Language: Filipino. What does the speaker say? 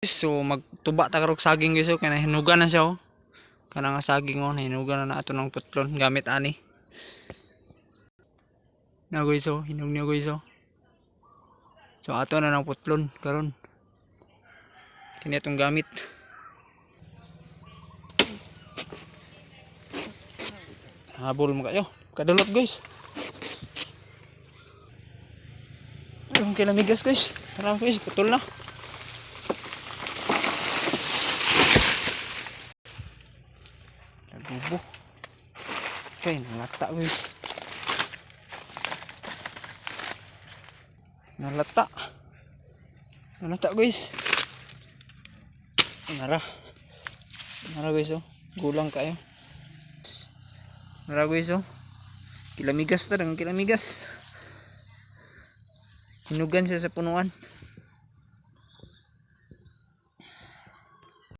So magtuba ta karog saging guys oh kay nahinugan na siya oh. Kana nga saging oh nahinugan na na ato ng putlon gamit ani. Na guys oh, hinug niya guys oh. So ato na ng putlon karon. Kini atong gamit. Habol mo kayo. Kadulot guys. Ayun kilamigas guys. Tara guys, putol na. Nagubo. Okay, nalata guys. Nalata. Nalata guys. Nara. Nara guys oh. Gulang kayo. Nara guys oh. Kilamigas ta, kilamigas. Hinugan siya sa punuan.